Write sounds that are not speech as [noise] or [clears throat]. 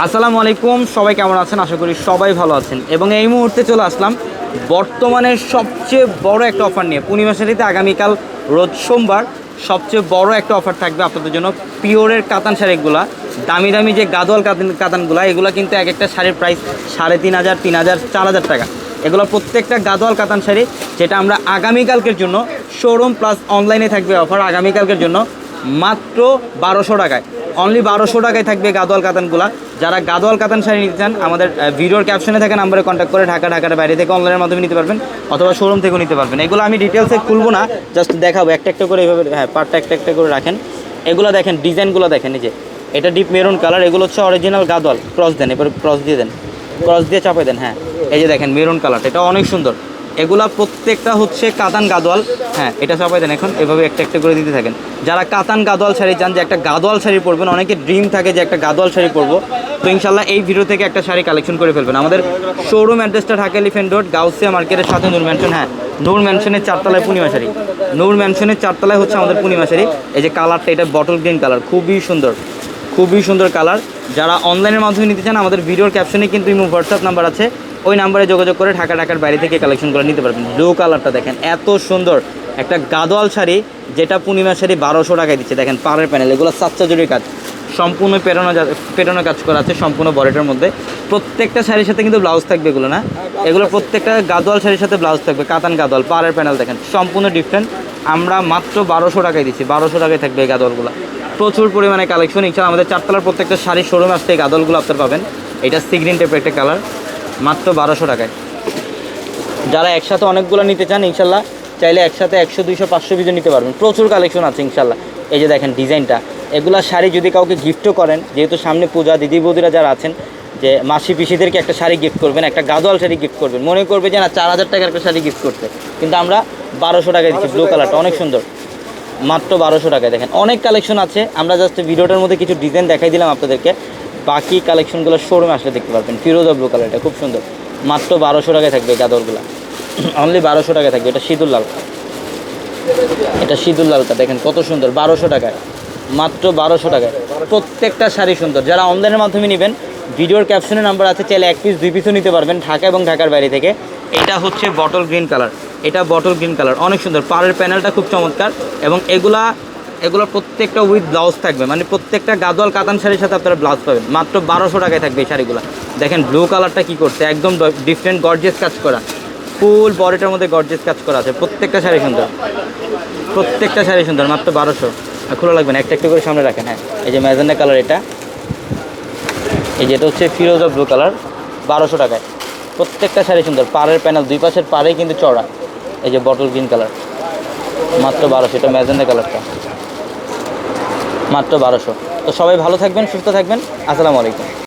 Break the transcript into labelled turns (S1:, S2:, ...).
S1: আসসালামু আলাইকুম, সবাই কেমন আছেন? আশা করি সবাই ভালো আছেন। এবং এই মুহূর্তে চলে আসলাম বর্তমানে সবচেয়ে বড় একটা অফার নিয়ে। পূর্ণিমা শাড়িতে আগামীকাল রোজ সোমবার সবচেয়ে বড় একটা অফার থাকবে আপনাদের জন্য পিওরের কাতান শাড়িগুলা। দামি দামি যে গাদোয়াল কাতান কাতানগুলা, এগুলো কিন্তু এক একটা শাড়ির প্রাইস সাড়ে তিন হাজার তিন হাজার, চার হাজার টাকা। এগুলো প্রত্যেকটা গাদোয়াল কাতান শাড়ি যেটা আমরা আগামীকালকের জন্য শোরুম প্লাস অনলাইনে থাকবে অফার আগামীকালকের জন্য মাত্র বারোশো টাকায়। অনলি বারোশো টাকায় থাকবে গাদোয়াল কাতানগুলা। যারা গাদোয়াল কাতান শাড়ি নিতে চান, আমাদের ভিডিওর ক্যাপশনে থাকা নাম্বারে কন্ট্যাক্ট করে ঢাকা, ঢাকার বাইরে থেকে অনলাইনের মাধ্যমে নিতে পারবেন, অথবা শোরুম থেকেও নিতে পারবেন। এগুলো আমি ডিটেলসে খুলবো না জাস্ট দেখাবো। একটা একটা করে এইভাবে হ্যাঁ পার্টটা একটা একটা করে রাখেন। এগুলো দেখেন ডিজাইনগুলো দেখেন, এই যে, এটা ডিপ মেরুন কালার এগুলো হচ্ছে অরিজিনাল গাদোয়াল। ক্রস দেন, এবার ক্রস দিয়ে দেন। ক্রস দিয়ে চাপে দেন হ্যাঁ। এই যে দেখেন মেরুন কালারটা এটা অনেক সুন্দর। এগুলা প্রত্যেকটা হচ্ছে কাতান গাদোয়াল। হ্যাঁ এটা সবাই দেন এখন, এভাবে একটা একটা করে দিতে থাকেন। যারা কাতান গাদোয়াল শাড়ি চান, যে একটা গাদোয়াল শাড়ি পরবেন, অনেকে ড্রিম থাকে যে একটা গাদোয়াল শাড়ি পরবো। তো ইনশাল্লাহ এই ভিডিও থেকে একটা শাড়ি কালেকশন করে ফেলবেন। আমাদের শোরুম অ্যাড্রেসটা ঢাকা এলিফেন্ট রোড গাউসিয়া মার্কেটের সাথে নূর ম্যানশন হ্যাঁ নূর ম্যানশনের চারতলায় পূর্ণিমা শাড়ি। নূর ম্যানশনের চারতলায় হচ্ছে আমাদের পূর্ণিমা শাড়ি। এই যে কালারটা এটা বটল গ্রিন কালার খুবই সুন্দর খুবই সুন্দর কালার যারা অনলাইনের মাধ্যমে নিতে চান, আমাদের ভিডিওর ক্যাপশনে কিন্তু হোয়াটসঅ্যাপ নাম্বার আছে। ওই নাম্বারে যোগাযোগ করে ঢাকা ঢাকার বাইরে থেকে কালেকশন করে নিতে পারবেন। ব্লু কালারটা দেখেন, এত সুন্দর। একটা গাদোয়াল শাড়ি, যেটা পূর্ণিমা শাড়ি বারোশো টাকায় দিচ্ছে। দেখেন পাড়ের প্যানেল এগুলো সাতটা জুড়ির কাজ। সম্পূর্ণ পেরানো পেরানো কাজ করা আছে সম্পূর্ণ বরেটার মধ্যে। প্রত্যেকটা শাড়ির সাথে কিন্তু ব্লাউজ থাকবে এগুলো, না? এগুলো প্রত্যেকটা গাদোয়াল শাড়ির সাথে ব্লাউজ থাকবে, কাতান গাদোয়াল পাড়ের প্যানেল দেখেন। সম্পূর্ণ ডিফারেন্ট আমরা মাত্র বারোশো টাকায় দিচ্ছি, বারোশো টাকায় থাকবে এই গাদোয়ালগুলো। প্রচুর পরিমাণে কালেকশন ইনশাল্লাহ আমাদের চারতলার প্রত্যেকটা শাড়ির শোরুম আসতে এই গাদলগুলো আপনার পাবেন। এটা সিগ্রিন টাইপের একটা কালার মাত্র বারোশো টাকায়। যারা একসাথে অনেকগুলো নিতে চান, ইনশাল্লাহ চাইলে একসাথে একশো, দুইশো, পাঁচশো পিসও নিতে পারবেন। প্রচুর কালেকশন আছে ইনশাল্লাহ। এই যে দেখেন ডিজাইনটা, এগুলা শাড়ি যদি কাউকে গিফটও করেন, যেহেতু সামনে পূজা, দিদি বৌদিরা যারা আছেন, যে মাসি পিসিদেরকে একটা শাড়ি গিফট করবেন, একটা গাদোয়াল শাড়ি গিফট করবেন, মনে করবে যে না, চার হাজার টাকার একটা শাড়ি গিফট করতে কিন্তু আমরা বারোশো টাকায় দিচ্ছি ব্লু কালারটা অনেক সুন্দর। মাত্র বারোশো টাকায় দেখেন। অনেক কালেকশন আছে, আমরা জাস্ট ভিডিওটার মধ্যে কিছু ডিজাইন দেখাই দিলাম আপনাদেরকে। বাকি কালেকশনগুলো শোরুমে আসলে দেখতে পারবেন। ফিরোজা ব্লু কালার এটা খুব সুন্দর। মাত্র বারোশো টাকায় থাকবে গাদরগুলো। অনলি [clears throat] বারোশো টাকায় থাকবে। এটা সিঁদুর লাল এটা সিঁদুর লালটা দেখেন কত সুন্দর। বারোশো টাকায়। মাত্র বারোশো টাকায়। প্রত্যেকটা শাড়ি সুন্দর। যারা অনলাইনের মাধ্যমে নেবেন, ভিডিওর ক্যাপশনে নাম্বার আছে, চাইলে এক পিস দুই পিসও নিতে পারবেন ঢাকা এবং ঢাকার বাইরে থেকে। এটা হচ্ছে বটল গ্রিন কালার এটা বটল গ্রিন কালার অনেক সুন্দর। পাড়ের প্যানেলটা খুব চমৎকার। এবং এগুলা এগুলো প্রত্যেকটা উইথ ব্লাউজ থাকবে। মানে প্রত্যেকটা গাদোয়াল কাতান শাড়ির সাথে আপনারা ব্লাউজ পাবেন। মাত্র বারোশো টাকায় থাকবে এই শাড়িগুলো। দেখেন ব্লু কালারটা কি করছে? একদম ডিফারেন্ট গর্জেস কাজ করা। ফুল বডিটার মধ্যে গর্জেস কাজ করা আছে। প্রত্যেকটা শাড়ি সুন্দর। প্রত্যেকটা শাড়ি সুন্দর, মাত্র বারোশো। খোলা লাগবে না একটা একটা করে সামনে রাখেন হ্যাঁ। এই যে ম্যাজেন্ডা কালার এটা। এই যেটা হচ্ছে ফিরোজা ব্লু কালার বারোশো টাকায়। প্রত্যেকটা শাড়ি সুন্দর। পাড়ের প্যানেল দুই পাশের পাড়েই কিন্তু চড়া এই যে বটল গ্রিন কালার মাত্র বারোশো, এটা ম্যাজেন্ডা কালারটা মাত্র বারোশো। তো সবাই ভালো থাকবেন সুস্থ থাকবেন। আসসালামু আলাইকুম।